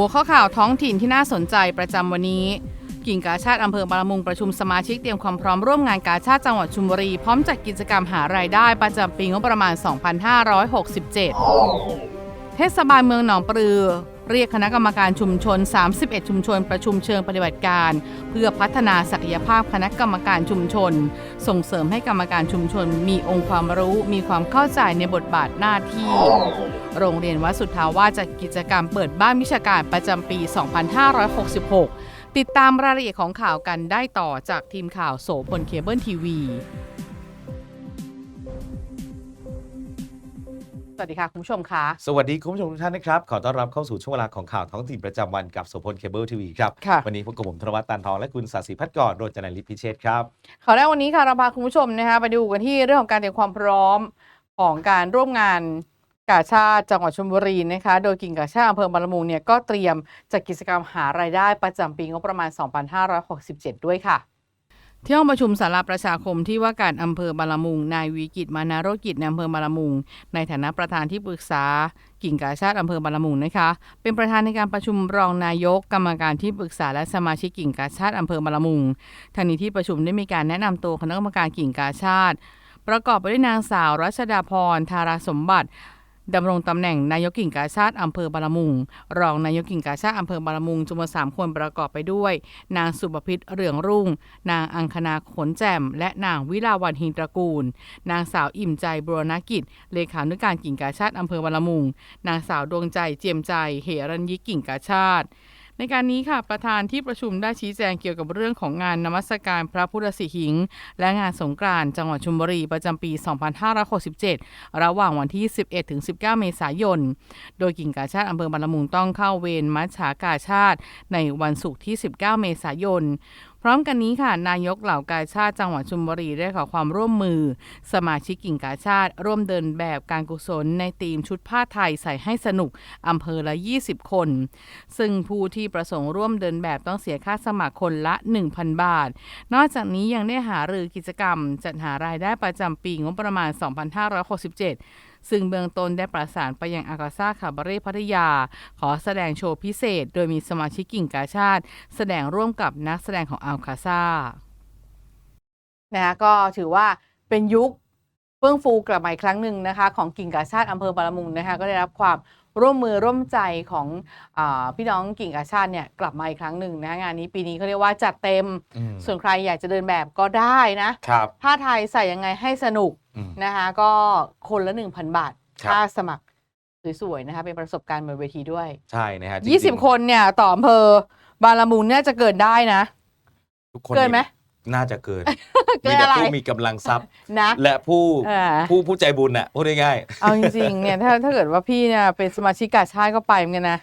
หัวข้อข่าวท้องถิ่นที่น่าสนใจประจำวันนี้ กิ่งกาชาติอำเภอบางละมุงประชุมสมาชิกเตรียมความพร้อมร่วมงานกาชาติจังหวัดชุมบุรี พร้อมจัดกิจกรรมหารายได้ประจำปีงบประมาณ 2567 เทศบาลเมืองหนองปลือ เรียกคณะกรรมการชุมชน 31 ชุมชน ประชุมเชิงปฏิบัติการ เพื่อพัฒนาศักยภาพคณะกรรมการชุมชน ส่งเสริมให้กรรมการชุมชน มีองค์ความรู้ มีความเข้าใจในบทบาทหน้าที่ โรงเรียนวัดสุทธาวาสจัดกิจกรรมเปิดบ้านวิชาการประจำปี 2566 ติดตามรายละเอียดของข่าวกันได้ต่อจากทีมข่าวโสพลเคเบิลทีวี สวัสดีค่ะ คุณผู้ชมคะสวัสดีคุณผู้ชมทุกท่านนะครับ ขอต้อนรับเข้าสู่ช่วงเวลาของข่าวท้องถิ่นประจำวันกับโสพลเคเบิลทีวีครับ ค่ะ วันนี้พบกับผมธนวัฒน์ตานทองและคุณสาสีพัฒน์กรโรจนาลิพิเชษครับ ข่าวแรกวันนี้ค่ะเราพาคุณผู้ชมนะคะไปดูกันที่เรื่องของการเตรียมความพร้อมของการร่วมงานกาชาติจังหวัดชลบุรีนะคะโดยกิ่งกาชาติอำเภอบางละมุงเนี่ยก็เตรียมจัดกิจกรรมหารายได้ประจำปีงบประมาณ 2567 ด้วยค่ะ ที่ห้องประชุมสาราประชาคมที่ว่าการอำเภอบาละมุง นายวีกิจมานาโรกิจในอำเภอบาละมุง ในฐานะประธานที่ปรึกษากิ่งกาชาติอำเภอบาละมุงนะคะ เป็นประธานในการประชุมรองนายกกรรมการที่ปรึกษาและสมาชิกกิ่งกาชาติอำเภอบาละมุงทางนี้ที่ประชุมได้มีการแนะนำตัวคณะกรรมการกิ่งกาชาติ ประกอบไปด้วยนางสาวรัชดาพรธาราสมบัติ ดำรงตำแหน่งนายกกิ่งกาชาติอำเภอบาละมุง รองนายกกิ่งกาชาติอำเภอบาละมุงจำนวนสามคนประกอบไปด้วย นางสุบพิษเรืองรุ่ง นางอังคณาขนแจ่ม และนางวิลาวันหินตระกูล นางสาวอิ่มใจบุรณกิจ เลขานุการกิ่งกาชาติอำเภอบาละมุง นางสาวดวงใจเจียมใจเหรัญยิกกิ่งกาชาติ ในการนี้ค่ะประธานที่ประชุมได้ชี้แจงเกี่ยวกับเรื่องของงานนมัสการพระพุทธสิหิงค์และงานสงกรานต์จังหวัดชุมบุรีประจำปี 2567 ระหว่างวันที่ 11ถึง19 เมษายน โดยกิ่งกาชาติอำเภอบางละมุงต้องเข้าเวรมัชฉากาชาติในวันศุกร์ที่ 19 เมษายน พร้อมกันนี้ค่ะ นายกเหล่ากาชาติจังหวัดชุมบุรีได้ขอความร่วมมือ สมาชิกกิ่งกาชาติ ร่วมเดินแบบการกุศลในธีมชุดผ้าไทยใส่ให้สนุกอำเภอละ 20 คน ซึ่งผู้ที่ประสงค์ร่วมเดินแบบต้องเสียค่าสมัครคนละ 1,000 บาท นอกจากนี้ยังได้หารือกิจกรรม จัดหารายได้ประจำปีงบประมาณ 2567 ซึ่งเบื้องต้นได้ประสานไปยังอากาซ่าคาบาเร่พัทยา ขอแสดงโชว์พิเศษ โดยมีสมาชิกกิ่งกาชาติ แสดงร่วมกับนักแสดงของอัลคาซ่านะคะก็ถือว่าเป็นยุคเฟื่องฟูกลับมาอีกครั้งหนึ่งนะคะ ของกิ่งกาชาติอำเภอบาละมุงนะคะก็ได้รับความ ร่วมมือร่วมใจของอาพี่น้องกิ่งกาชาติเนี่ยกลับมาอีกครั้งหนึ่งนะคะงานนี้ปีนี้เขาเรียกว่าจัดเต็ม ส่วนใครอยากจะเดินแบบก็ได้นะครับผ้าไทยใส่ยังไงให้สนุกอืมนะคะก็คนละ 1,000 บาทครับค่าสมัครสวยๆนะคะเป็นประสบการณ์บนเวทีด้วยใช่นะฮะจริงๆ20คนเนี่ยต่ออำเภอบางละมุงเนี่ยจะเกินได้นะ ทุกคนเกินไหม น่าจะเกินเกิมีนแต่อะไรผู้มีกำลังทรัพย์นะและผู้อ่าผู้ผู้ใจบุญน่ะพูดง่ายเอาจริงๆเนี่ยถ้าถ้าเกิดว่าพี่เนี่ยเป็นสมาชิกกาชาติก็ไปเหมือนกันนะ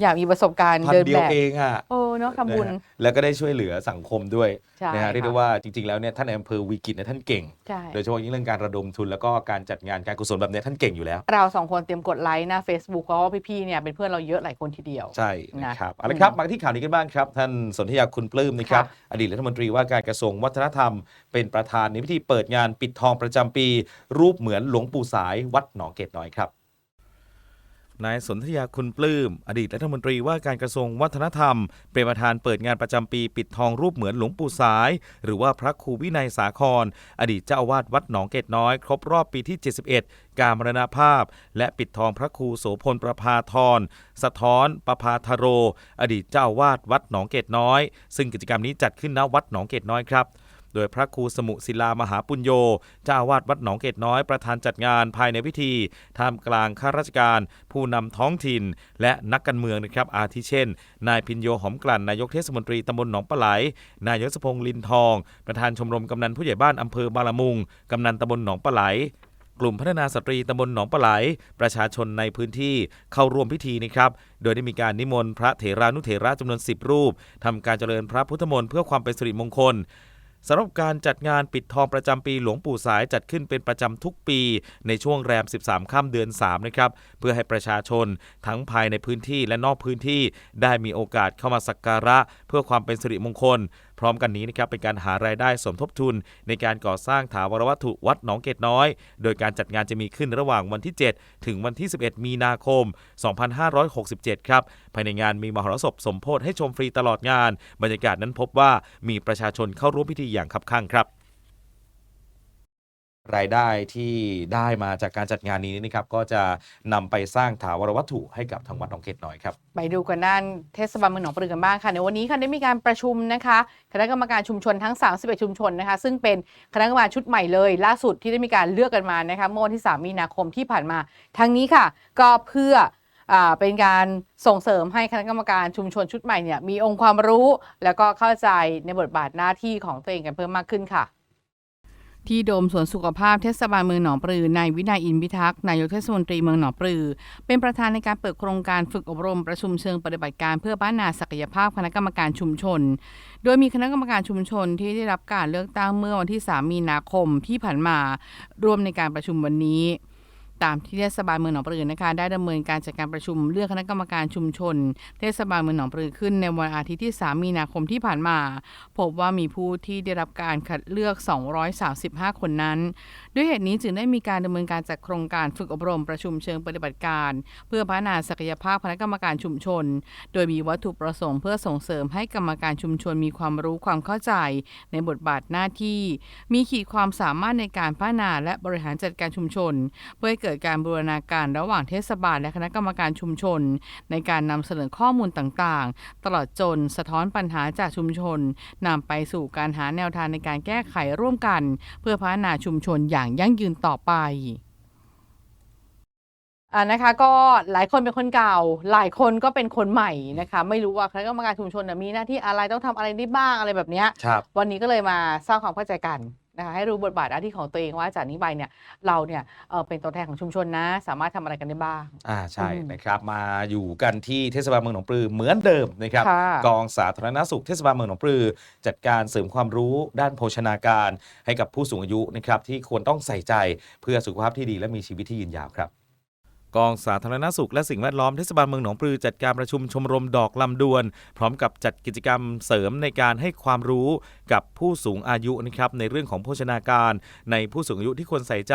อยากมีประสบการณ์ๆพันเดินเดียแบวบเองอะโอ้เนาะทำบุญ นะฮะแล้วก็ได้ช่วยเหลือสังคมด้วยใช่นะฮะเรียกได้ค่ะว่าจริงๆแล้วเนี่ยท่านในอำเภอวีกิจเนี่ยท่านเก่ง ใช่ โดยเฉพาะยิ่งเรื่องการระดมทุนแล้วก็การจัดงานการกุศลแบบเนี้ยท่านเก่งอยู่แล้ว เราสองคนเตรียมกดไลค์หน้า Facebook เพราะว่าพี่ๆเนี่ยเป็นเพื่อนเราเยอะหลายคนทีเดียว ใช่นะนะครับเอาละครับ อืมมาที่ข่าวนี้กันบ้างครับ ท่านสนธยาคุณปลื้มนะครับค่ะอดีตรัฐมนตรีว่าการกระทรวงวัฒนธรรม เป็นประธานในพิธีเปิดงานปิดทองประจำปี รูปเหมือนหลวงปู่สายวัดหนองเกตน้อยครับ นายสนธยาคุณปลื้ม อดีตรัฐมนตรีว่าการกระทรวงวัฒนธรรม เป็นประธานเปิดงานประจำปีปิดทองรูปเหมือนหลวงปู่สาย หรือว่าพระครูวินัยสาคร อดีตเจ้าอาวาสวัดหนองเกตน้อย ครบรอบปีที่ 71 การมรณภาพ และปิดทองพระครูโสพลประภาธรสะท้อนประภาธโร อดีตเจ้าอาวาสวัดหนองเกตน้อย ซึ่งกิจกรรมนี้จัดขึ้นณวัดหนองเกตน้อยครับ โดยพระครูสมุศิลามหาปุญโญเจ้าวาสวัดหนองเกตน้อยประธานจัดงานภายในพิธีท่ามกลางข้าราชการ ผู้นำท้องถิ่น และนักการเมืองนะครับอาทิเช่น นายพินโยหอมกลั่นนายกเทศมนตรีตำบลหนองปะไหล นายยศพงษ์ลินทอง ประธานชมรมกำนันผู้ใหญ่บ้านอำเภอบางละมุงกำนันตำบลหนองปะไหลกลุ่มพัฒนาสตรีตำบลหนองปะไหล ประชาชนในพื้นที่เข้าร่วมพิธีนะครับ โดยได้มีการนิมนต์พระเถรานุเถระจำนวน 10 รูปทำการเจริญพระพุทธมนต์เพื่อความเป็นสิริมงคล สำหรับการจัดงานปิดทองประจำปีหลวงปู่สายจัดขึ้นเป็นประจำทุกปี ในช่วงแรม 13 ค่ำเดือน 3 นะครับ เพื่อให้ประชาชนทั้งภายในพื้นที่และนอกพื้นที่ ได้มีโอกาสเข้ามาสักการะ เพื่อความเป็นสิริมงคลพร้อมกันนี้นะครับเป็นการหารายได้สมทบทุน ในการก่อสร้างถาวรวัตถุวัดหนองเกตน้อย โดยการจัดงานจะมีขึ้นระหว่างวันที่ 7 ถึงวันที่ 11 มีนาคม 2567 ครับ ภายในงานมีมหรสพสมโพธิให้ชมฟรีตลอดงาน บรรยากาศนั้นพบว่ามีประชาชนเข้าร่วมพิธีอย่างคับคั่งครับ รายได้ที่ได้มาจากการจัดงานนี้นะครับก็จะนำไปสร้างถาวรวัตถุให้กับทางวัดหนองเกตน้อยครับไปดูกันด้านเทศบาลเมืองหนองปลือกันบ้างค่ะในวันนี้ค่ะได้มีการประชุมนะคะคณะกรรมการชุมชนทั้ง 31 ชุมชนนะคะ ซึ่งเป็นคณะกรรมการชุดใหม่เลย ล่าสุดที่ได้มีการเลือกกันมานะคะเมื่อวันที่ 3 มีนาคมที่ผ่านมาทั้งนี้ค่ะ ก็เพื่อเป็นการส่งเสริมให้คณะกรรมการชุมชนชุดใหม่เนี่ยมีองค์ความรู้ แล้วก็เข้าใจในบทบาทหน้าที่ของตัวเองกันเพิ่มมากขึ้นค่ะ ที่โดมสวนสุขภาพเทศบาลเมืองหนองปลือนายวินัยอินพิทักษ์นายกเทศมนตรีเมืองหนองปลือ เป็นประธานในการเปิดโครงการฝึกอบรมประชุมเชิงปฏิบัติการเพื่อพัฒนาศักยภาพคณะกรรมการชุมชน โดยมีคณะกรรมการชุมชนที่ได้รับการเลือกตั้งเมื่อวันที่ 3 มีนาคมที่ผ่านมาร่วมในการประชุมวันนี้ ตามที่เทศบาลเมืองหนองปลือนะคะ ได้ดำเนินการจัดการประชุมเลือกคณะกรรมการชุมชน เทศบาลเมืองหนองปลือขึ้นในวันอาทิตย์ที่ 3 มีนาคมที่ผ่านมา พบว่ามีผู้ที่ได้รับการคัดเลือก 235 คนนั้น ด้วยเหตุนี้จึงได้มีการดำเนินการจัดโครงการฝึกอบรมประชุมเชิงปฏิบัติการ เพื่อพัฒนาศักยภาพคณะกรรมการชุมชน โดยมีวัตถุประสงค์เพื่อส่งเสริมให้กรรมการชุมชนมีความรู้ความเข้าใจ ในบทบาทหน้าที่ มีขีดความสามารถในการพัฒนาและบริหารจัดการชุมชน เพื่อให้เกิดการบูรณาการระหว่างเทศบาลและคณะกรรมการชุมชน ในการนำเสนอข้อมูลต่างๆ ตลอดจนสะท้อนปัญหาจากชุมชนนำไปสู่การหาแนวทางในการแก้ไขร่วมกัน เพื่อพัฒนาชุมชนอย่างยั่งยืนต่อไปอ่านะคะก็หลายคนเป็นคนเก่า หลายคนก็เป็นคนใหม่นะคะไม่รู้ว่าคณะกรรมการชุมชนน่ะมีหน้าที่อะไรต้องทำอะไรได้บ้างอะไรแบบเนี้ยครับวันนี้ก็เลยมาสร้างความเข้าใจกัน นะคะให้รู้บทบาทหน้าที่ของตัวเองว่าจากนี้ไปเนี่ยเราเนี่ยเอ่อเป็นตัวแทนของชุมชนนะ สามารถทำอะไรกันได้บ้าง อ่าใช่อืมนะครับมาอยู่กันที่เทศบาลเมืองหนองปลือเหมือนเดิมนะครับค่ะกองสาธารณสุขเทศบาลเมืองหนองปลือ จัดการเสริมความรู้ด้านโภชนาการ ให้กับผู้สูงอายุนะครับที่ควรต้องใส่ใจเพื่อสุขภาพที่ดีและมีชีวิตที่ยืนยาวครับ กองสาธารณสุขและสิ่งแวดล้อมเทศบาลเมืองหนองปลือจัดการประชุมชมรมดอกลำดวน พร้อมกับจัดกิจกรรมเสริมในการให้ความรู้กับผู้สูงอายุนะครับในเรื่องของโภชนาการ ในผู้สูงอายุที่ควรใส่ใจ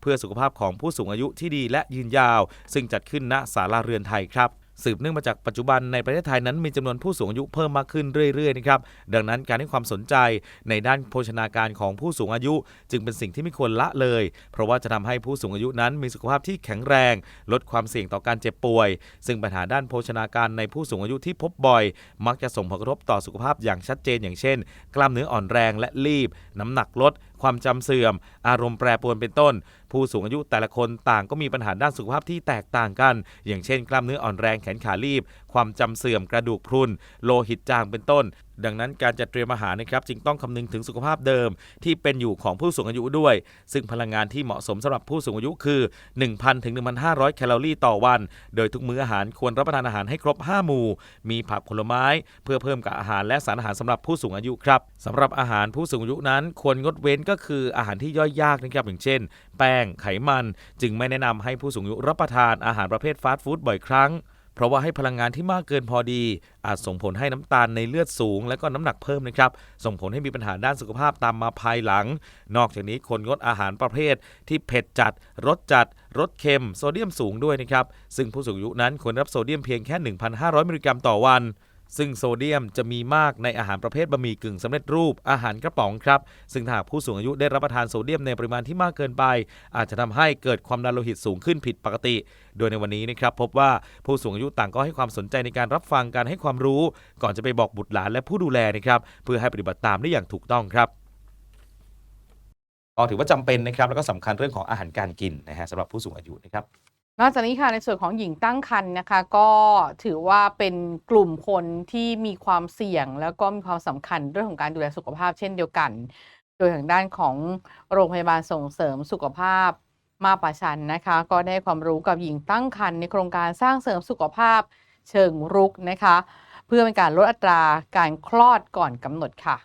เพื่อสุขภาพของผู้สูงอายุที่ดีและยืนยาว ซึ่งจัดขึ้นณศาลาเรือนไทยครับ สืบเนื่องมาจากปัจจุบันในประเทศไทยนั้นมีจำนวนผู้สูงอายุเพิ่มมากขึ้นเรื่อยๆนะครับดังนั้นการให้ความสนใจในด้านโภชนาการของผู้สูงอายุ จึงเป็นสิ่งที่ไม่ควรละเลย เพราะว่าจะทำให้ผู้สูงอายุนั้นมีสุขภาพที่แข็งแรง ลดความเสี่ยงต่อการเจ็บป่วย ซึ่งปัญหาด้านโภชนาการในผู้สูงอายุที่พบบ่อย มักจะส่งผลกระทบต่อสุขภาพอย่างชัดเจน อย่างเช่น กล้ามเนื้ออ่อนแรงและรีบ น้ำหนักลด ความจำเสื่อม อารมณ์แปรปรวนเป็นต้น ผู้สูงอายุแต่ละคนต่างก็มีปัญหาด้านสุขภาพที่แตกต่างกัน อย่างเช่น กล้ามเนื้ออ่อนแรงแขนขาลีบ ความจำเสื่อมกระดูกพรุน โลหิตจางเป็นต้น ดังนั้นการจัดเตรียมอาหารนะครับจึงต้องคำนึงถึงสุขภาพเดิม ที่เป็นอยู่ของผู้สูงอายุด้วย ซึ่งพลังงานที่เหมาะสมสำหรับผู้สูงอายุคือ 1,000ถึง1,500 แคลอรี่ต่อวัน โดยทุกมื้ออาหารควรรับประทานอาหารให้ครบ 5 หมู่ มีผักผลไม้ เพื่อเพิ่มกับอาหารและสารอาหารสำหรับผู้สูงอายุครับสำหรับอาหารผู้สูงอายุนั้น ควรงดเว้นก็คืออาหารที่ย่อยยากนะครับอย่างเช่น แป้งไขมัน จึงไม่แนะนำให้ผู้สูงอายุรับประทานอาหารประเภทฟาสต์ฟู้ดบ่อยครั้ง เพราะว่าให้พลังงานที่มากเกินพอดี อาจส่งผลให้น้ำตาลในเลือดสูง และก็น้ำหนักเพิ่มนะครับ ส่งผลให้มีปัญหาด้านสุขภาพตามมาภายหลัง นอกจากนี้ควรงดอาหารประเภท ที่เผ็ดจัดรสจัดรสเค็ม โซเดียมสูงด้วยนะครับ ซึ่งผู้สูงอายุนั้นควรรับโซเดียมเพียงแค่ 1,500 มิลลิกรัมต่อวัน ซึ่งโซเดียมจะมีมากในอาหารประเภทบะหมี่กึ่งสำเร็จรูปอาหารกระป๋องครับ ซึ่งหากผู้สูงอายุได้รับประทานโซเดียมในปริมาณที่มากเกินไป อาจจะทำให้เกิดความดันโลหิตสูงขึ้นผิดปกติ โดยในวันนี้นะครับพบว่าผู้สูงอายุต่างก็ให้ความสนใจในการรับฟังการให้ความรู้ ก่อนจะไปบอกบุตรหลานและผู้ดูแลนะครับเพื่อให้ปฏิบัติตามได้อย่างถูกต้องครับก็ถือว่าจำเป็นนะครับแล้วก็สำคัญเรื่องของอาหารการกินนะฮะสำหรับผู้สูงอายุนะครับ นอกจากนี้ค่ะในส่วนของหญิงตั้งครรภ์นะคะ ก็ถือว่าเป็นกลุ่มคนที่มีความเสี่ยง แล้วก็มีความสำคัญเรื่องของการดูแลสุขภาพเช่นเดียวกัน โดยทางด้านของโรงพยาบาลส่งเสริมสุขภาพมาป่าชันนะคะ ก็ได้ความรู้กับหญิงตั้งครรภ์ในโครงการสร้างเสริมสุขภาพเชิงรุกนะคะ เพื่อเป็นการลดอัตราการคลอดก่อนกำหนดค่ะ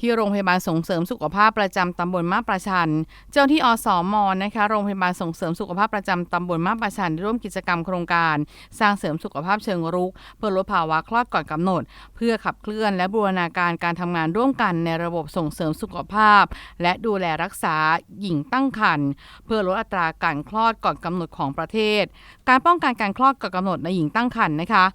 ที่โรงพยาบาลส่งเสริมสุขภาพประจำตำบลมาประชัน เจ้าที่อสมนะคะโรงพยาบาลส่งเสริมสุขภาพประจำตำบลมาประชัน ร่วมกิจกรรมโครงการ สร้างเสริมสุขภาพเชิงรุก เพื่อลดภาวะคลอดก่อนกำหนด เพื่อขับเคลื่อนและบูรณาการการทำงานร่วมกันในระบบส่งเสริมสุขภาพ และดูแลรักษาหญิงตั้งครรภ์เพื่อลดอัตราการคลอดก่อนกำหนดของประเทศ การป้องกันการคลอดก่อนกำหนดในหญิงตั้งครรภ์นะคะ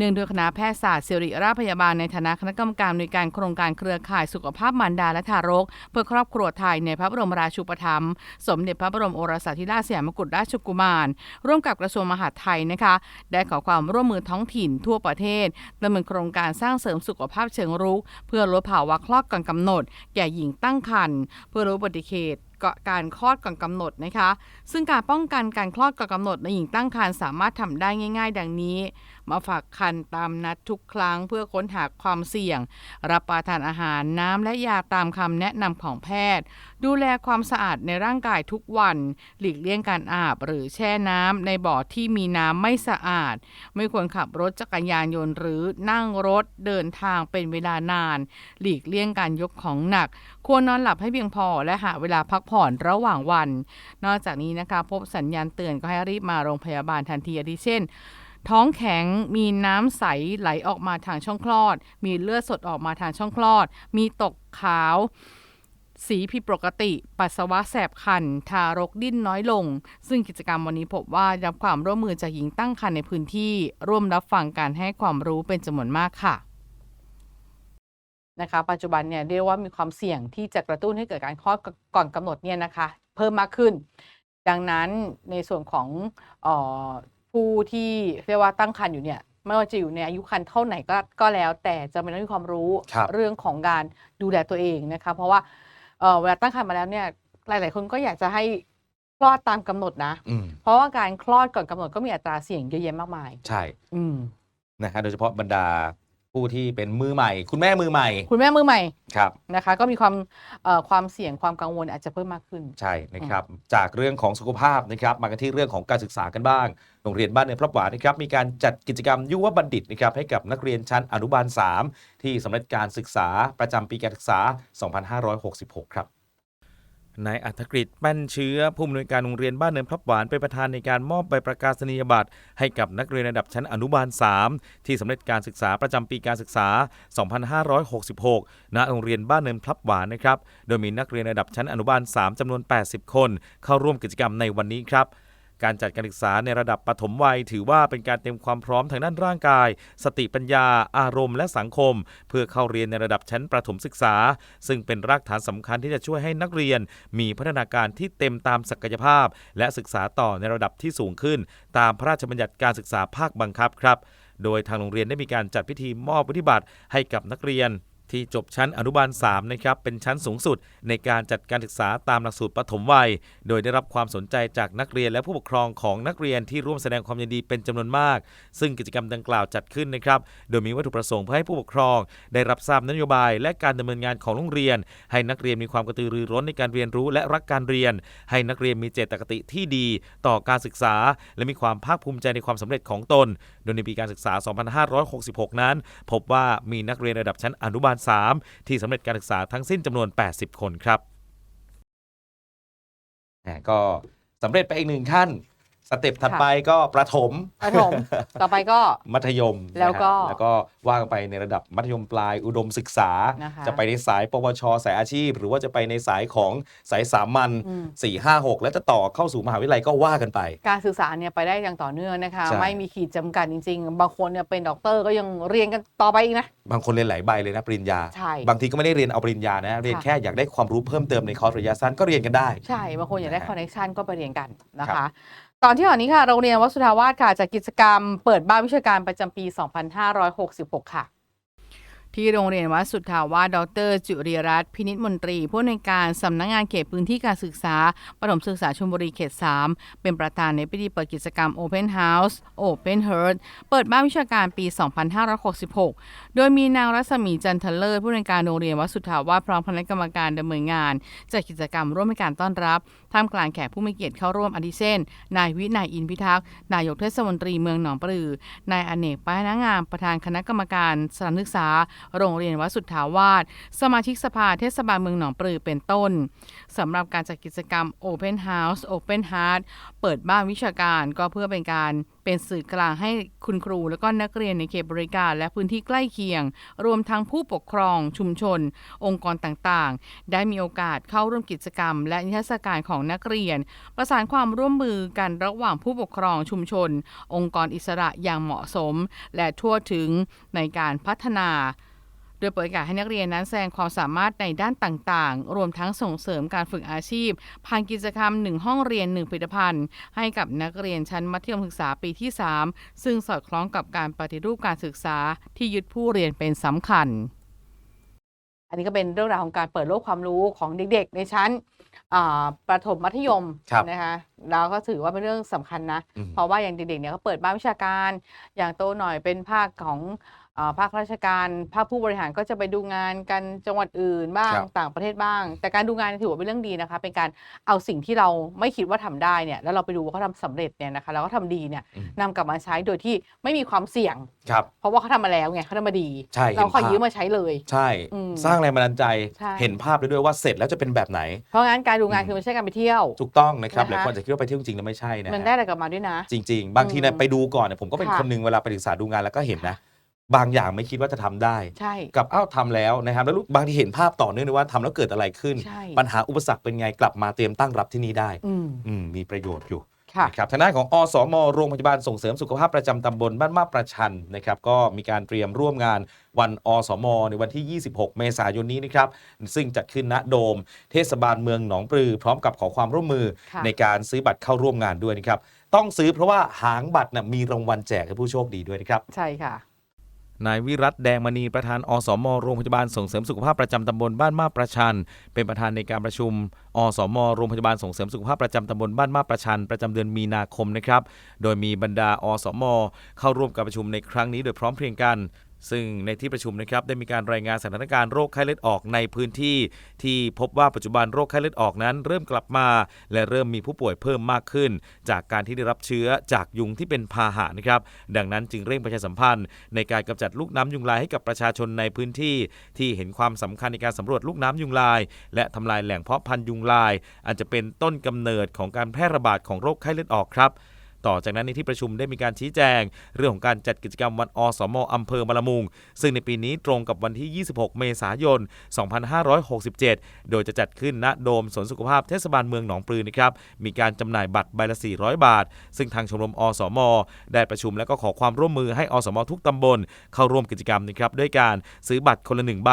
เนื่องด้วยคณะแพทยศาสตร์ศิริราชพยาบาลในฐานะคณะกรรมการในการโครงการเครือข่ายสุขภาพมารดาและทารก เพื่อครอบครัวไทยในพระบรมราชูปถัมภ์สมเด็จพระบรมโอรสาธิราชสยามกุฎราชกุมาร ร่วมกับกระทรวงมหาดไทยนะคะ ได้ขอความร่วมมือท้องถิ่นทั่วประเทศดำเนินโครงการสร้างเสริมสุขภาพเชิงรุก เพื่อลดภาวะคลอดก่อนกำหนด แก่หญิงตั้งครรภ์เพื่อลดอุบัติเหตุการคลอดก่อนกำหนดนะคะ ซึ่งการป้องกันการคลอดก่อนกำหนดในหญิงตั้งครรภ์สามารถทำได้ง่าย ๆ ดังนี้ มาฝากคันตามนัดทุกครั้งเพื่อค้นหาความเสี่ยง รับประทานอาหารน้ำและยาตามคำแนะนำของแพทย์ ดูแลความสะอาดในร่างกายทุกวัน หลีกเลี่ยงการอาบหรือแช่น้ำในบ่อที่มีน้ำไม่สะอาด ไม่ควรขับรถจักรยานยนต์หรือนั่งรถเดินทางเป็นเวลานาน หลีกเลี่ยงการยกของหนัก ควรนอนหลับให้เพียงพอและหาเวลาพักผ่อนระหว่างวัน นอกจากนี้นะคะพบสัญญาณเตือนก็ให้รีบมาโรงพยาบาลทันทีอาทิเช่น ท้องแข็งมีน้ำใสไหลออกมาทางช่องคลอด มีเลือดสดออกมาทางช่องคลอด มีตกขาว สีผิดปกติ ปัสสาวะแสบคัน ทารกดิ้นน้อยลง ซึ่งกิจกรรมวันนี้พบว่าด้รับความร่วมมือจากหญิงตั้งครรภ์ในพื้นที่ ร่วมรับฟังการให้ความรู้เป็นจำนวนมากค่ะนะคะปัจจุบันเนี่ยเรียกว่ามีความเสี่ยงที่จะกระตุ้นให้เกิดการคลอดก่อนกำหนดเนี่ยนะคะ เพิ่มมากขึ้น ดังนั้นในส่วนของออ ผู้ที่เรียกว่าตั้งครรภ์อยู่เนี่ยไม่ว่าจะอยู่ในอายุครรภ์เท่าไหนก็ก็แล้ว แต่จะเป็นต้องมีความรู้ครับ เรื่องของการดูแลตัวเองนะคะเพราะว่าเออเวลาตั้งครรภ์มาแล้วเนี่ยหลาย ๆ คนก็อยากจะให้คลอดตามกำหนดนะ อืมเพราะว่าการคลอดก่อนกำหนดก็มีอัตราเสี่ยงเยอะแยะมากมาย ใช่อืม นะฮะโดยเฉพาะบรรดา ผู้ที่เป็นมือใหม่ คุณแม่มือใหม่คุณแม่มือใหม่ครับ นะคะ ก็มีความเอ่อความเสี่ยงความกังวลอาจจะเพิ่มมากขึ้น ใช่นะครับ จากเรื่องของสุขภาพนะครับ มากันที่เรื่องของการศึกษากันบ้าง โรงเรียนบ้านเนินพระหวานนะครับ มีการจัดกิจกรรมยุวบัณฑิตนะครับให้กับนักเรียนชั้นอนุบาล 3 ที่สำเร็จการศึกษาประจำปีการศึกษา 2566 ครับ นายอัธกฤษแป้นเชื้อผู้อำนวยการโรงเรียนบ้านเนินพลับหวานเป็นประธานในการมอบใบประกาศนียบัตรให้กับนักเรียนระดับชั้นอนุบาล 3 ที่สำเร็จการศึกษาประจำปีการศึกษา 2566 ณ โรงเรียนบ้านเนินพลับหวานนะครับ โดยมีนักเรียนระดับชั้นอนุบาล 3จำนวน 80 คน เข้าร่วมกิจกรรมในวันนี้ครับ การจัดการศึกษาในระดับปฐมวัย ถือว่าเป็นการเตรียมความพร้อมทางด้านร่างกาย สติปัญญา อารมณ์และสังคม เพื่อเข้าเรียนในระดับชั้นประถมศึกษา ซึ่งเป็นรากฐานสำคัญที่จะช่วยให้นักเรียน มีพัฒนาการที่เต็มตามศักยภาพ และศึกษาต่อในระดับที่สูงขึ้น ตามพระราชบัญญัติการศึกษาภาคบังคับครับ โดยทางโรงเรียนได้มีการจัดพิธีมอบวุฒิบัตรให้กับนักเรียน ที่จบชั้นอนุบาล3นะครับเป็นชั้นสูงสุดในการจัดการศึกษาตามหลักสูตรปฐมวัย โดยได้รับความสนใจจากนักเรียนและผู้ปกครองของนักเรียนที่ร่วมแสดงความยินดีเป็นจำนวนมาก ซึ่งกิจกรรมดังกล่าวจัดขึ้นนะครับโดยมีวัตถุประสงค์เพื่อให้ผู้ปกครอง ได้รับทราบนโยบาย และการดำเนินงานของโรงเรียน ให้นักเรียนมีความกระตือรือร้นในการเรียนรู้และรักการเรียน ให้นักเรียนมีเจตคติที่ดี ต่อการศึกษา และมีความภาคภูมิใจในความสำเร็จของตน โดยในปีการศึกษา 2566 นั้น พบว่ามีนักเรียนระดับชั้นอนุบาล3 ที่สำเร็จการศึกษาทั้งสิ้นจำนวน 80 คนครับอ่ก็สำเร็จไปอีกหนึ่งขั้น สเต็ปถัดค่ะไปก็ประถมประถม ต่อไปก็มัธยมแล้วก็นะฮะแล้วก็ว่ากันไปในระดับมัธยมปลายอุดมศึกษานะคะจะไปในสายปวช สายอาชีพ หรือว่าจะไปในสายของสายสามัญอืม4 5 6 แล้วจะต่อเข้าสู่มหาวิทยาลัยก็ว่ากันไป การศึกษาเนี่ยไปได้อย่างต่อเนื่องนะคะใช่ไม่มีขีดจำกัดจริง ๆ บางคนเนี่ยเป็นด็อกเตอร์ก็ยังเรียนกันต่อไปอีกนะ บางคนเรียนหลายใบเลยนะปริญญาใช่บางทีก็ไม่ได้เรียนเอาปริญญานะเรียนค่ะแค่อยากได้ความรู้เพิ่มเติมในคอร์สระยะสั้นก็เรียนกันได้ ใช่บางคนอยากได้นะฮะคอนเนคชันก็ไปเรียนกันนะครัคะบ ตอนที่ก่อนนี้ค่ะ โรงเรียนวัดสุทธาวาสค่ะจัดกิจกรรมเปิดบ้านวิชาการประจำปี 2566 ค่ะ ที่โรงเรียนวัดสุทธาวาสดร จุริรัตน์พินิจมนตรี ผู้อำนวยการสำนักงานเขตพื้นที่การศึกษาประถมศึกษาชลบุรีเขต 3 เป็นประธานในพิธีเปิดกิจกรรม Open House Open Heart เปิดบ้านวิชาการปี 2566โดยมีนางรัศมีจันทเลิศผู้อำนวยการโรงเรียนวัดสุทธาวาสพร้อมคณะกรรมการดำเนินงานจัดกิจกรรมร่วมในการต้อนรับ ท่ามกลางแขกผู้มีเกียรติเข้าร่วมอาทิเช่น นายวินัยอินพิทักษ์ นายกเทศมนตรีเมืองหนองปลือนายอเนกป้ายนางามประธานคณะกรรมการสถานศึกษา โรงเรียนวัดสุทธาวาสสมาชิกสภาเทศบาลเมืองหนองปลือเป็นต้นสำหรับการจัดกิจกรรม Open House Open Heart เปิดบ้านวิชาการก็เพื่อเป็นการเป็นสื่อกลางให้คุณครู และก็นักเรียนในเขตบริการ และพื้นที่ใกล้เคียงรวมทั้งผู้ปกครอง ชุมชน องค์กรต่างๆ ได้มีโอกาสเข้าร่วมกิจกรรม และนิทรรศการของนักเรียน ประสานความร่วมมือกันระหว่างผู้ปกครองชุมชน องค์กรอิสระอย่างเหมาะสม และทั่วถึงในการพัฒนา โดยเปิดโอกาสให้นักเรียนนั้นแสดงความสามารถในด้านต่างๆ รวมทั้งส่งเสริมการฝึกอาชีพ ผ่านกิจกรรม 1 ห้องเรียน 1 ผลิตภัณฑ์ ให้กับนักเรียนชั้นมัธยมศึกษาปีที่ 3 ซึ่งสอดคล้องกับการปฏิรูปการศึกษาที่ยึดผู้เรียนเป็นสำคัญ อันนี้ก็เป็นเรื่องราวของการเปิดโลกความรู้ของเด็ก ๆ ในชั้นอ่าประถมมัธยมครับนะคะแล้วก็ถือว่าเป็นเรื่องสำคัญนะอืมเพราะว่าอย่างเด็กๆเนี่ยเขาเปิดบ้านวิชาการ อย่างโตหน่อยเป็นภาคของอ่า ภาคราชการภาคผู้บริหารก็จะไปดูงานกันจังหวัดอื่นบ้างครับ ต่างประเทศบ้าง แต่การดูงานถือว่าเป็นเรื่องดีนะคะ เป็นการเอาสิ่งที่เราไม่คิดว่าทำได้เนี่ยแล้วเราไปดูว่าเขาทำสำเร็จเนี่ยนะคะแล้วก็ทำดีเนี่ยอืม นำกลับมาใช้โดยที่ไม่มีความเสี่ยง ครับ เพราะว่าเขาทำมาแล้วไงเขาทำมาดี ใช่เห็นเราขอภาพ ยืมมาใช้เลย ใช่ อืมสร้างแรงบันดาลใจ ใช่ เห็นภาพได้ด้วยว่าเสร็จแล้วจะเป็นแบบไหน เพราะงั้นการดูงานอืม คือไม่ใช่การไปเที่ยว ถูกต้องนะครับนะคะหลายคนจะคิดว่าไปเที่ยวจริงๆแล้วไม่ใช่นะมันฮะได้อะไรกลับมาด้วยนะ จริง ๆ บางทีเนี่ยอืมไปดูก่อนเนี่ยผมก็เป็นค่ะคนหนึ่งเวลาไปศึกษาดูงานแล้วก็เห็นนะ บางอย่างไม่คิดว่าจะทำได้ ใช่ กับอ้าวทำแล้วนะครับ แล้วลูกบางทีเห็นภาพต่อเนื่องเลยว่าทำแล้วเกิดอะไรขึ้นใช่ปัญหาอุปสรรคเป็นไงกลับมาเตรียมตั้งรับที่นี่ได้อืมอืมมีประโยชน์อยู่ค่ะนะครับทางด้านของอสมโรงพยาบาลส่งเสริมสุขภาพประจำตำบลบ้านมาบประชันนะครับ ก็มีการเตรียมร่วมงานวันอสม ในวันที่ 26 เมษายนนี้นะครับ ซึ่งจัดขึ้นณโดม เทศบาลเมืองหนองปลือ พร้อมกับขอความร่วมมือค่ะในการซื้อบัตรเข้าร่วมงานด้วยนะครับ ต้องซื้อเพราะว่าหางบัตรนะมีรางวัลแจกให้ผู้โชคดีด้วยนะครับ ใช่ค่ะ นายวิรัตแดงมณีประธานอสมโรงพยาบาลส่งเสริมสุขภาพประจำตำบลบ้านมาประชัน เป็นประธานในการประชุมอสมโรงพยาบาลส่งเสริมสุขภาพประจำตำบลบ้านมาประชัน ประจำเดือนมีนาคมนะครับ โดยมีบรรดาอสม เข้าร่วมการประชุมในครั้งนี้โดยพร้อมเพรียงกัน ซึ่งในที่ประชุมนะครับได้มีการรายงานสถานการณ์โรคไข้เลือดออกในพื้นที่ ที่พบว่าปัจจุบันโรคไข้เลือดออกนั้น เริ่มกลับมา และเริ่มมีผู้ป่วยเพิ่มมากขึ้น จากการที่ได้รับเชื้อจากยุงที่เป็นพาหะนะครับดังนั้นจึงเร่งประชาสัมพันธ์ ในการกำจัดลูกน้ำยุงลายให้กับประชาชนในพื้นที่ ที่เห็นความสำคัญในการสำรวจลูกน้ำยุงลาย และทำลายแหล่งเพาะพันธุ์ยุงลายอันจะเป็นต้นกำเนิดของการแพร่ระบาดของโรคไข้เลือดออกครับ ต่อจากนั้นในที่ประชุมได้มีการชี้แจง เรื่องของการจัดกิจกรรมวันอสมอำเภอมะละมุง ซึ่งในปีนี้ตรงกับวันที่ 26 เมษายน 2567 โดยจะจัดขึ้นณโดมสวนสุขภาพเทศบาลเมืองหนองปลือนะครับ มีการจำหน่ายบัตรใบละ 400 บาท ซึ่งทางชมรมอสม ได้ประชุมและก็ขอความร่วมมือให้อสมทุกตำบล เข้าร่วมกิจกรรมนะครับด้วยการซื้อบัตรคนละ 1 ใบ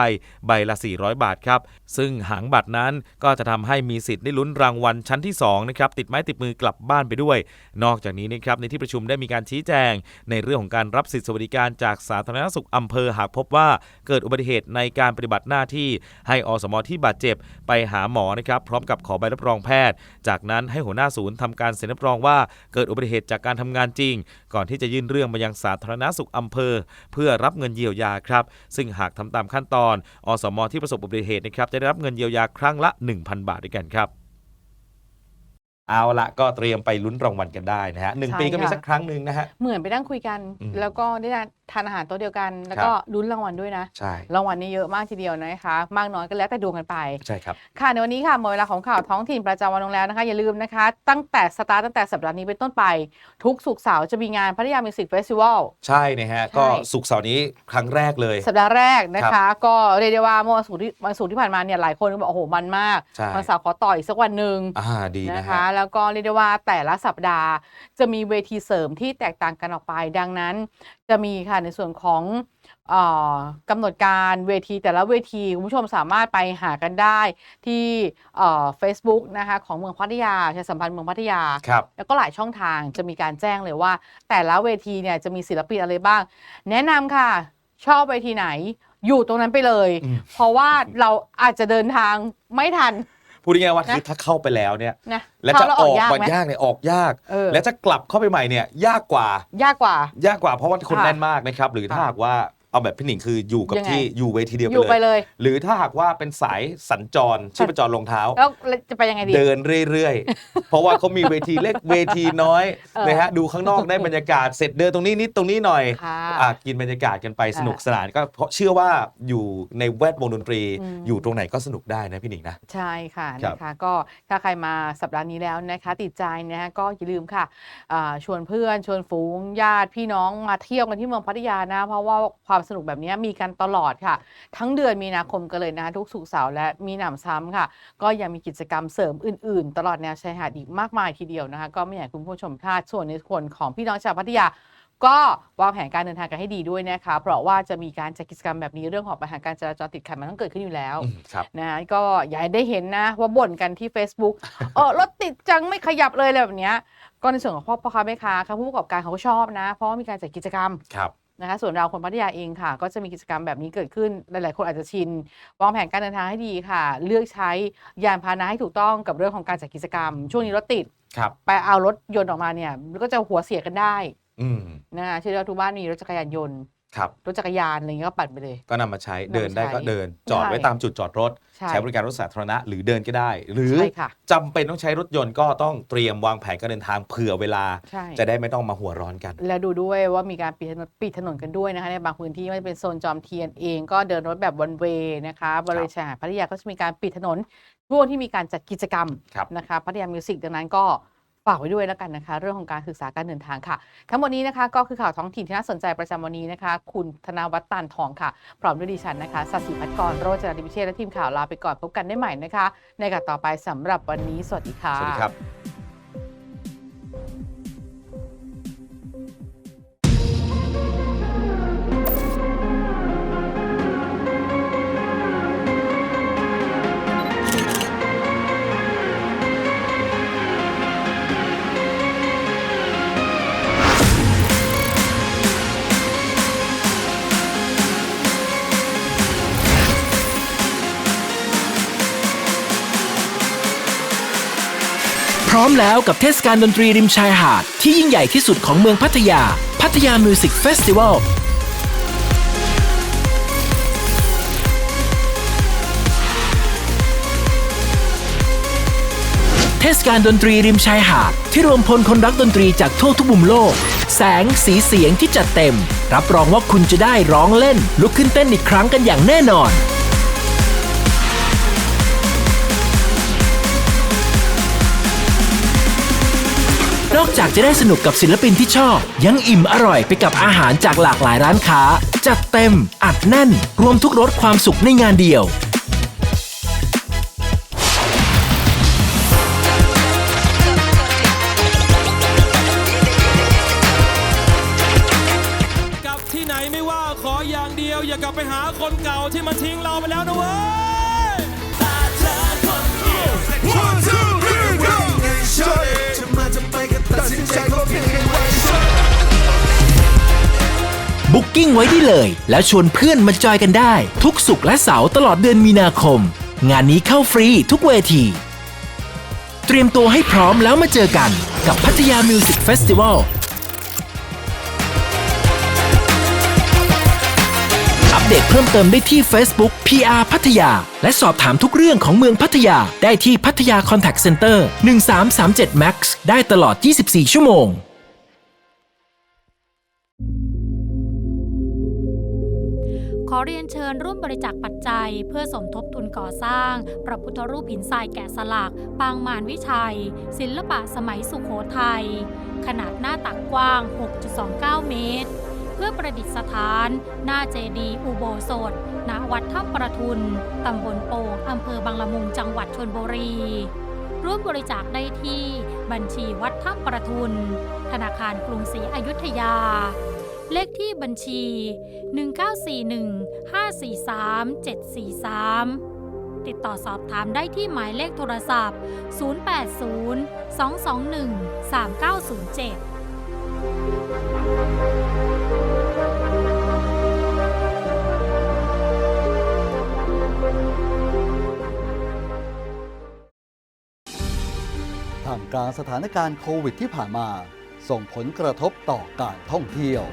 ใบละ 400 บาทครับ ซึ่งหางบัตรนั้นก็จะทำให้มีสิทธิ์ได้ลุ้นรางวัลชั้นที่2นะครับติดไม้ติดมือกลับบ้านไปด้วย นอกจากนี้นะครับในที่ประชุมได้มีการชี้แจง ในเรื่องของการรับสิทธิสวัสดิการจากสาธารณสุขอำเภอหากพบว่าเกิดอุบัติเหตุในการปฏิบัติหน้าที่ ให้อสมที่บาดเจ็บไปหาหมอนะครับพร้อมกับขอใบรับรองแพทย์ จากนั้นให้หัวหน้าศูนย์ทำการเซ็นรับรองว่าเกิดอุบัติเหตุจากการทำงานจริง ก่อนที่จะยื่นเรื่องมายังสาธารณสุขอำเภอ เพื่อรับเงินเยียวยาครับ ซึ่งหากทำตามขั้นตอน อสมที่ประสบอุบัติเหตุนะครับจะได้รับเงินเยียวยาครั้งละ 1,000 บาทด้วยกันครับ เอาละก็เตรียมไปลุ้นรางวัลกันได้นะฮะหนึ่งใช่ปีก็มีค่ะ สักครั้งหนึ่งนะฮะ เหมือนไปนั่งคุยกัน อืมแล้วก็ได้ทานอาหารโต๊ะเดียวกัน แล้วครับก็ลุ้นรางวัลด้วยนะ ใช่รางวัลนี้เยอะมากทีเดียวนะคะ มากน้อยก็แล้วแต่ดวงกันไป ใช่ครับ ค่ะในวันนี้ค่ะหมดเวลาของข่าวท้องถิ่นประจำวันลงแล้วนะคะ อย่าลืมนะคะ ตั้งแต่สตาร์ทตั้งแต่สัปดาห์นี้เป็นต้นไป ทุกสุกร์เสาร์จะมีงานพัทยามิวสิกเฟสติวัล ใช่นะฮะ ใช่ ก็สุกร์เสาร์นี้ครั้งแรกเลย สัปดาห์แรกนะคะก็เรียกได้ว่าเมื่อวันศุกร์ที่วันศุกร์ที่ผ่านมาเนี่ยหลายคนก็บอกโอ้โหมันมากใช่ วันเสาร์ขอต่ออีกสักวันหนึ่งอ่าดีนะนะคะฮะแล้วก็เรียกได้ว่าแต่ละสัปดาห์ จะมีเวทีเสริมที่แตกต่างกันออกไป ดังนั้นจะมีค่ะในส่วนของเอ่อกำหนดการเวทีแต่ละเวทีคุณผู้ชมสามารถไปหากันได้ที่เอ่อ Facebook นะคะของเมืองพัทยาประชาสัมพันธ์เมืองพัทยาครับแล้วก็หลายช่องทางจะมีการแจ้งเลยว่า แต่ละเวทีเนี่ยจะมีศิลปินอะไรบ้าง แนะนำค่ะชอบเวทีไหนอยู่ตรงนั้นไปเลยอืมเพราะว่าเราอาจจะเดินทางไม่ทัน พูดง่ายๆว่านะคือถ้าเข้าไปแล้วเนี่ย นะและเข้าจะแล้วออกยากวันไหม ยากเนี่ยออกยาก เออและจะกลับเข้าไปใหม่เนี่ยยากกว่า ยากกว่า ยากกว่าเพราะว่าคนค่ะแน่นมากนะครับ หรือถ้าค่ะหากว่า เอาแบบพี่หนิงคืออยู่กับยังไง ที่อยู่เวทีเดียวอยู่ไปไปเลย เลย หรือถ้าหากว่าเป็นสายสัญจรชีพจรลงเท้า แล้วจะไปยังไงดี เดินเรื่อยๆ เพราะว่าเขามีเวทีเล็กเวทีน้อยเออ นะฮะดูข้างนอกได้บรรยากาศเสร็จเดินตรงนี้นิดตรงนี้หน่อยค่ะ อะกินบรรยากาศกันไปค่ะสนุกสนานก็เพราะเชื่อว่าอยู่ในแวดวงดนตรี อืม อยู่ตรงไหนก็สนุกได้นะพี่หนิงนะ ใช่ค่ะครับนะคะก็ถ้าใครมาสัปดาห์นี้แล้วนะคะ ติดใจนะฮะก็อย่าลืมค่ะอ่าชวนเพื่อนชวนฝูงญาติพี่น้องมาเที่ยวกันที่เมืองพัทยานะ เพราะว่าความสนุกแบบนี้มีกันตลอดค่ะ ทั้งเดือนมีนาคมกันเลยนะคะทุกสุกร์เสาร์และมีหนำซ้ำค่ะ ก็ยังมีกิจกรรมเสริมอื่น ๆ ตลอดแนวชายหาดอีกมากมายทีเดียวนะคะ ก็ไม่อยากให้คุณผู้ชมพลาดส่วนในส่วนของพี่น้องชาวพัทยาก็วางแผนการเดินทางกันให้ดีด้วยนะคะ เพราะว่าจะมีการจัดกิจกรรมแบบนี้เรื่องของปัญหาการจราจรติดขัดมันต้องเกิดขึ้นอยู่แล้วอืมครับนะก็อย่าให้ได้เห็นนะว่าบ่นกันที่ Facebook เออรถติดจังไม่ขยับเลยอะไรแบบเนี้ยก็ในส่วนของพ่อพ่อค้าแม่ค้าค่ะผู้ประกอบการเขาก็ชอบนะ เพราะว่ามีการจัดกิจกรรมครับ นะคะส่วนเราคนพัทยาเองค่ะ ก็จะมีกิจกรรมแบบนี้เกิดขึ้นหลาย ๆ คนอาจจะชินวางแผนการเดินทางให้ดีค่ะ เลือกใช้ยานพาหนะให้ถูกต้องกับเรื่องของการจัดกิจกรรม ช่วงนี้รถติดครับไปเอารถยนต์ออกมาเนี่ยมันก็จะหัวเสียกันได้อืมนะคะเชื่อว่าทุกบ้านมีรถจักรยานยนต์ ครับรถจักรยานอะไรเงี้ยก็ปั่นไปเลย ก็นำมาใช้นำมาเดินได้ก็ใช้เดิน จอดไว้ใช่ ตามจุดจอดรถ ใช่ ใช้บริการรถสาธารณะหรือเดินก็ได้ หรือใช่ค่ะจำเป็นต้องใช้รถยนต์ก็ต้องเตรียมวางแผนการเดินทางเผื่อเวลา ใช่ จะได้ไม่ต้องมาหัวร้อนกัน และดูด้วยว่ามีการปิดถนนปิดถนนกันด้วยนะคะในบางพื้นที่ไม่ว่าจะเป็นโซนจอมเทียนเองก็เดินรถแบบวันเวย์นะคะบริเวณชายหาดพัทยาก็จะมีการปิดถนนช่วงที่มีการจัดกิจกรรมครับ นะคะพัทยามิวสิกดังนั้นก็ ฝากไว้ด้วยแล้วกันนะคะ เรื่องของการศึกษาการเดินทางค่ะ ทั้งหมดนี้นะคะก็คือข่าวท้องถิ่นที่น่าสนใจประจำวันนี้นะคะ คุณธนาวัฒน์ตันทองค่ะ พร้อมด้วยดิฉันนะคะสัสิพัฒกรโรจนาดิพิเชษและทีมข่าวลาไปก่อนพบกันได้ใหม่นะคะ ในกาวต่อไปสำหรับวันนี้สวัสดีค่ะสวัสดีครับ มแล้วกับเทศกาลดนตรีริมชายหาด ที่ยิ่งใหญ่ที่สุดของเมืองพัทยา พัทยามิวสิกเฟสติวัลเทศกาลดนตรีริมชายหาด ที่รวมพลคนรักดนตรีจากทั่วทุกมุมโลก แสงสีเสียงที่จัดเต็ม รับรองว่าคุณจะได้ร้องเล่น ลุกขึ้นเต้นอีกครั้งกันอย่างแน่นอน นอกจากจะได้สนุกกับศิลปินที่ชอบ ยังอิ่มอร่อยไปกับอาหารจากหลากหลายร้านค้า จัดเต็ม อัดแน่น รวมทุกรสความสุขในงานเดียว กลับที่ไหนไม่ว่าขออย่างเดียว อย่ากลับไปหาคนเก่าที่มันทิ้งเราไปแล้วนะเว้ย One, two, three, go! จะ สินใจก็เพียงแค่วันบุ๊กกิ้งไว้ได้เลย แล้วชวนเพื่อนมาจอยกันได้ ทุกสุขและเสาร์ตลอดเดือนมีนาคม งานนี้เข้าฟรีทุกเวที เตรียมตัวให้พร้อมแล้วมาเจอกันกับพัทยามิวสิกเฟสติวัล เดตเพิ่มเติมได้ที่ Facebook PR พัทยา และสอบถามทุกเรื่องของเมืองพัทยา ได้ที่พัทยา Contact Center 1337 Max ได้ตลอด 24 ชั่วโมง ขอเรียนเชิญร่วมบริจาคปัจจัย เพื่อสมทบทุนก่อสร้าง พระพุทธรูปหินทรายแกะสลัก ปางมารวิชัย ศิลปะสมัยสุขโขทัยขนาดหน้าตักกว้าง 6.29 เมตร เพื่อประดิษฐาน หน้าเจดีย์อุโบสถ ณ วัดถ้ำประทุน ตำบลโป่งอำเภอบางละมุงจังหวัดชนบุรี ร่วมบริจาคได้ที่บัญชีวัดถ้ำประทุน ธนาคารกรุงศรีอยุธยา เลขที่บัญชี 1941 543 743ติดต่อสอบถามได้ที่หมายเลขโทรศัพท์ 080 221 3907 ท่ามกลางสถานการณ์โควิดที่ผ่านมา ส่งผลกระทบต่อการท่องเที่ยว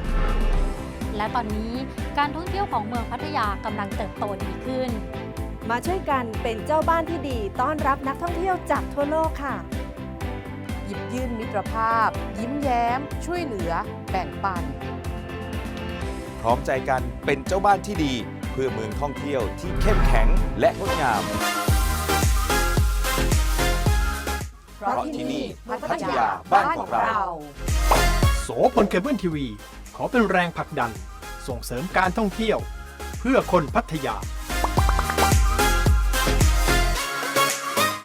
และตอนนี้การท่องเที่ยวของเมืองพัทยากำลังเติบโตดีขึ้น มาช่วยกันเป็นเจ้าบ้านที่ดี ต้อนรับนักท่องเที่ยวจากทั่วโลกค่ะ หยิบยื่นมิตรภาพ ยิ้มแย้ม ช่วยเหลือ แบ่งปัน พร้อมใจกันเป็นเจ้าบ้านที่ดี เพื่อเมืองท่องเที่ยวที่เข้มแข็งและงดงาม เพราะที่นี่พัทยาบ้านของเรา โสพลเคเบิลทีวี ขอเป็นแรงผลักดัน ส่งเสริมการท่องเที่ยว เพื่อคนพัทยา